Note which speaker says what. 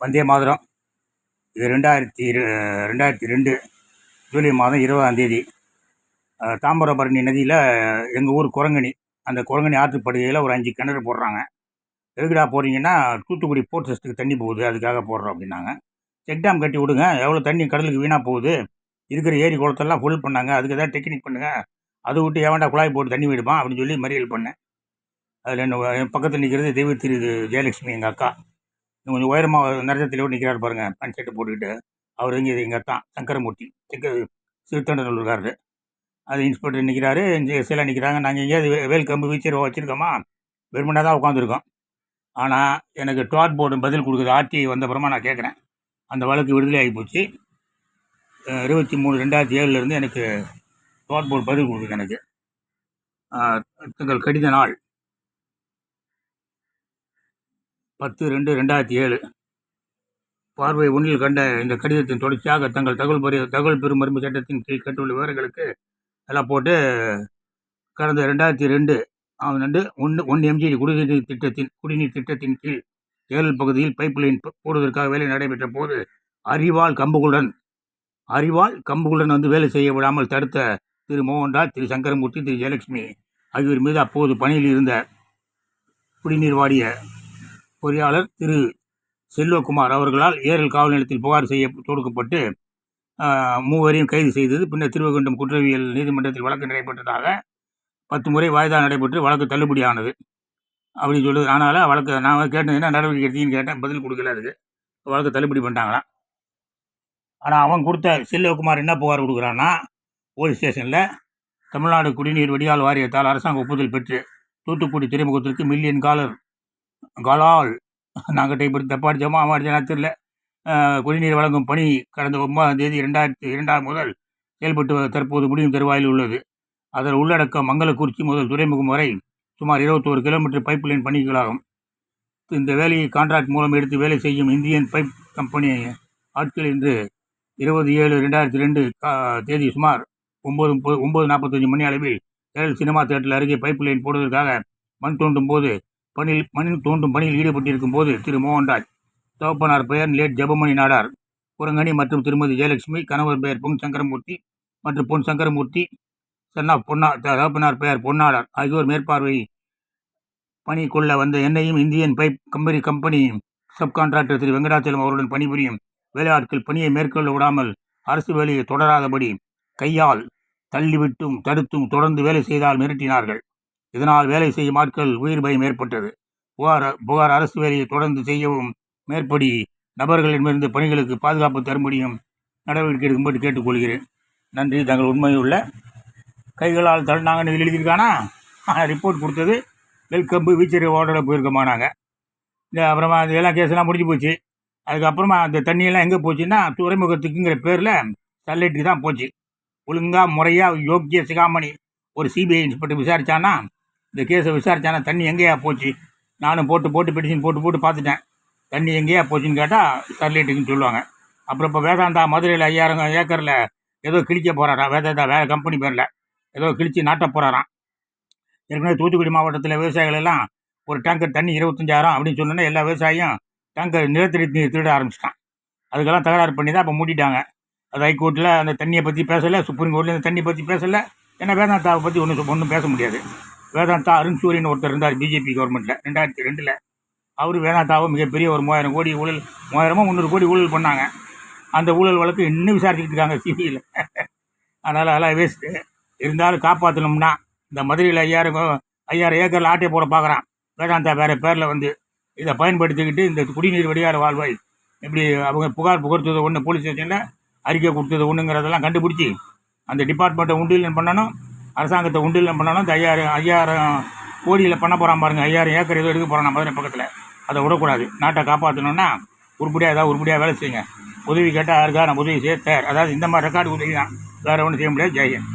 Speaker 1: வந்தே மாதிரம். இது ரெண்டாயிரத்தி இரு ரெண்டாயிரத்தி ரெண்டு ஜூலை மாதம் இருபதாம் தேதி. தாமிரபரணி நதியில் எங்கள் ஊர் குரங்கணி அந்த குரங்கணி ஆற்றுப்படுகையில் ஒரு அஞ்சு கிணறு போடுறாங்க. எதுக்குடா போகிறீங்கன்னா தூத்துக்குடி போர்ட் டெஸ்ட்டுக்கு தண்ணி போகுது அதுக்காக போடுறோம் அப்படின்னாங்க. செக் டேம் கட்டி விடுங்க எவ்வளோ தண்ணி கடலுக்கு வீணாக போகுது இருக்கிற ஏரி குளத்தெல்லாம் ஃபுல் பண்ணாங்க அதுக்கு ஏதாவது டெக்னிக் பண்ணுங்கள் அதை விட்டு ஏன்டா குழாய் போட்டு தண்ணி விடுமா அப்படின்னு சொல்லி மறியல் பண்ணேன். அதில் என்ன என் பக்கத்தில் நிற்கிறது தெய்வ திரு ஜெயலட்சுமி எங்கள் அக்கா. கொஞ்சம் உயரமாக நரசத்திலோடு நிற்கிறார் பாருங்க. பேண்ட் ஷர்ட்டு போட்டுக்கிட்டு. அவர் இங்கே எங்கள் தான் சங்கரமூர்த்தி. செக்க சிறுத்தண்டலூர்காரரு அது இன்ஸ்பெக்டர் நிற்கிறாரு இங்கே சில நிற்கிறாங்க நாங்கள் எங்கேயாவது வேல் கம்பு வீச்சர் வச்சுருக்கோமா? வெறுமனாக தான் உட்காந்துருக்கோம் ஆனால் எனக்கு டாட் போர்டு பதில் கொடுக்குது. ஆர்டி வந்த அப்புறமா நான் கேட்குறேன் அந்த வழக்கு விடுதலை ஆகி போச்சு. இருபத்தி மூணு ரெண்டாயிரத்தி ஏழுலேருந்து எனக்கு டாட் போர்டு பதில் கொடுக்குது எனக்கு. தங்கள் கடித நாள். பத்து ரெண்டு ரெண்டாயிரத்தி ஏழு. பார்வை ஒன்றில் கண்ட இந்த கடிதத்தின் தொடர்ச்சியாக தங்கள் தகவல் பெரிய தகவல் பெறும் மரும்பு சட்டத்தின் கீழ் கட்டுள்ள விவரங்களுக்கு எல்லாம் போட்டு கடந்த ரெண்டாயிரத்தி ரெண்டு ஆண்டு ஒன்று ஒன்று எம்ஜி குடிநீர் திட்டத்தின் குடிநீர் திட்டத்தின் கீழ் ஏழல் பகுதியில் பைப் லைன் போடுவதற்காக வேலை நடைபெற்ற போது அறிவால் கம்புகளுடன் அறிவால் கம்புகளுடன் வந்து வேலை செய்ய விடாமல் தடுத்த திரு மோகன்ராஜ் திரு சங்கரமூர்த்தி திரு ஜெயலட்சுமி ஆகியோர் மீது அப்போது பணியில் இருந்த குடிநீர் வாரிய பொறியாளர் திரு செல்வகுமார் அவர்களால் ஏரல் காவல் நிலையத்தில் புகார் செய்ய தொடுக்கப்பட்டு மூவரையும் கைது செய்தது. பின்னர் திருவகுண்டம் குற்றவியல் நீதிமன்றத்தில் வழக்கு நடைபெற்றதாக பத்து முறை வாய்தா நடைபெற்று வழக்கு தள்ளுபடியானது. அப்படின்னு சொல்லுது ஆனால் வழக்கு நான் கேட்டது என்ன நடவடிக்கை எடுத்தீங்கன்னு கேட்டேன் பதில் கொடுக்கல அதுக்கு. வழக்கு தள்ளுபடி பண்ணிட்டாங்களாம். ஆனால் அவன் கொடுத்த செல்வகுமார் என்ன புகார் கொடுக்குறான்னா போலீஸ் ஸ்டேஷனில் தமிழ்நாடு குடிநீர் வடிகால் வாரியத்தால் அரசாங்க ஒப்புதல் பெற்று தூத்துக்குடி துறைமுகத்திற்கு மில்லியன் காலர் கலால். நாங்கள் டைப் தப்பா அடித்தோமா அவன் அடிச்சா தெரியல. குடிநீர் வழங்கும் பணி கடந்த ஒன்பதாம் தேதி இரண்டாயிரத்தி இரண்டாம் முதல் செயல்பட்டு தற்போது முடியும் தருவாயில் உள்ளது. அதன் உள்ளடக்கம் மங்களக்குறிச்சி முதல் துறைமுகம் வரை சுமார் இருபத்தோரு கிலோமீட்டர் பைப் லைன் பணிகளாகும். இந்த வேலையை கான்ட்ராக்ட் மூலம் எடுத்து வேலை செய்யும் இந்தியன் பைப் கம்பெனி ஆட்கள் இன்று இருபது ஏழு ரெண்டாயிரத்தி ரெண்டு தேதி சுமார் ஒம்பது ஒம்பது நாற்பத்தஞ்சு மணி அளவில் ஏழு சினிமா தேட்டரில் அருகே பைப் லைன் போடுவதற்காக மண் தோண்டும் போது பணியில் மண் தோண்டும் பணியில் ஈடுபட்டிருக்கும் போது திரு மோகன்ராஜ் தகப்பனார் பெயர் லேட் ஜெபமணி நாடார் குரங்கணி மற்றும் திருமதி ஜெயலட்சுமி கணவர் பெயர் பொன் சங்கரமூர்த்தி மற்றும் பொன் சங்கரமூர்த்தி சன்னா பொன்னா தகப்பனார் பெயர் பொன்னாடார் ஆகியோர் மேற்பார்வை பணி கொள்ள வந்த என்னையும் Indian pipe company company subcontractor Thiru Venkatachalam அவருடன் பணிபுரியும் வேலையாட்கள் பணியை மேற்கொள்ள விடாமல் அரசு வேலையை தொடராதபடி கையால் தள்ளிவிட்டும் தடுத்தும் தொடர்ந்து வேலை செய்தால் மிரட்டினார்கள். இதனால் வேலை செய்யும் ஆட்கள் உயிர் பயம் ஏற்பட்டது. புகார் புகார் அரசு வேலையை தொடர்ந்து செய்யவும் மேற்படி நபர்களிடமிருந்து பணிகளுக்கு பாதுகாப்பு தரும்படியும் நடவடிக்கை எடுக்கும்படி கேட்டுக்கொள்கிறேன். நன்றி. தங்கள் உண்மையுள்ள கைகளால் தள்ளினாங்கன்னு இதில் எழுதியிருக்கானா? ரிப்போர்ட் கொடுத்தது வெல்கம்பு வீச்சரி ஓடரில் போயிருக்கோமா நாங்கள் இந்த அப்புறமா இதெல்லாம் கேஸ்லாம் முடிஞ்சு போச்சு. அதுக்கப்புறமா அந்த தண்ணியெல்லாம் எங்கே போச்சுன்னா துறைமுகத்துக்குங்கிற பேரில் சன்லைட்டுக்கு தான் போச்சு. ஒழுங்காக முறையாக யோக்கிய சிகாமணி ஒரு சிபிஐ இன்ஸ்பெக்டர் விசாரித்தானா இந்த கேஸை விசாரித்தானா தண்ணி எங்கேயா போச்சு? நானும் போட்டு போட்டு பெட்டிஷன் போட்டு போட்டு பார்த்துட்டேன். தண்ணி எங்கேயா போச்சுன்னு கேட்டால் ஸ்டெர்லைட்டுக்குன்னு சொல்லுவாங்க. அப்புறம் இப்போ வேதாந்தா மதுரையில் ஐயாயிரம் ஏக்கரில் ஏதோ கிழிக்க போகிறாரா வேதாந்தா வேறு கம்பெனி பேரில். ஏதோ கிழித்து நாட்ட போகிறாராம் ஏற்கனவே தூத்துக்குடி மாவட்டத்தில் விவசாயிகள் எல்லாம் ஒரு டேங்கர் தண்ணி இருபத்தஞ்சாயிரம் அப்படின்னு சொன்னோன்னே எல்லா விவசாயியும் டேங்கர் நிலத்தடி நீர் திருட ஆரம்பிச்சிட்டான். அதுக்கெல்லாம் தகராறு பண்ணி தான் இப்போ மூடிட்டாங்க. அது ஹைகோர்ட்டில் அந்த தண்ணியை பற்றி பேசலை சுப்ரீம் கோர்ட்டில் அந்த தண்ணியை பற்றி பேசலை. ஏன்னா வேதாந்தாவை பற்றி ஒன்றும் ஒன்றும் பேச முடியாது. வேதாந்தா அருண் சூரியன் ஒருத்தர் இருந்தார் பிஜேபி கவர்மெண்ட்டில் ரெண்டாயிரத்தி ரெண்டில். அவர் வேதாந்தாவை மிகப்பெரிய ஒரு மூவாயிரம் கோடி ஊழல் மூவாயிரமோ முந்நூறு கோடி ஊழல் பண்ணாங்க. அந்த ஊழல் வழக்கு இன்னும் விசாரிச்சுட்டு இருக்காங்க சிபியில் அதனால் அதெல்லாம் வேஸ்ட்டு இருந்தாலும் காப்பாற்றணும்னா இந்த மதுரையில் ஐயாயிரம் ஐயாயிரம் ஏக்கரில் ஆட்டை போட பார்க்குறான் வேதாந்தா வேறு பேரில் வந்து இதை பயன்படுத்திக்கிட்டு இந்த குடிநீர் வடிகார வாழ்வாய் இப்படி அவங்க புகார் புகர்த்தது ஒன்று போலீஸ் ஸ்டேஷனில் அறிக்கை கொடுத்தது ஒன்றுங்கிறதெல்லாம் கண்டுபிடிச்சி அந்த டிபார்ட்மெண்ட்டை உண்டியலன் பண்ணணும் அரசாங்கத்தை உண்டியலன் பண்ணணும் ஐயாயிரம் ஐயாயிரம் கோடியில் பண்ண போகிறான் பாருங்கள் ஐயாயிரம் ஏக்கர் ஏதோ எடுக்க போகிறான் மதுரை பக்கத்தில். அதை விடக்கூடாது. நாட்டை காப்பாற்றணும்னா உருப்படியாக ஏதாவது உருப்படியாக வேலை செய்யுங்க. உதவி கேட்டால் யாருக்கா நான் உதவி செய்ய தயார் அதாவது இந்த மாதிரி ரெக்கார்டு உதவி தான். வேறு ஒன்றும் செய்ய முடியாது. ஜெயன்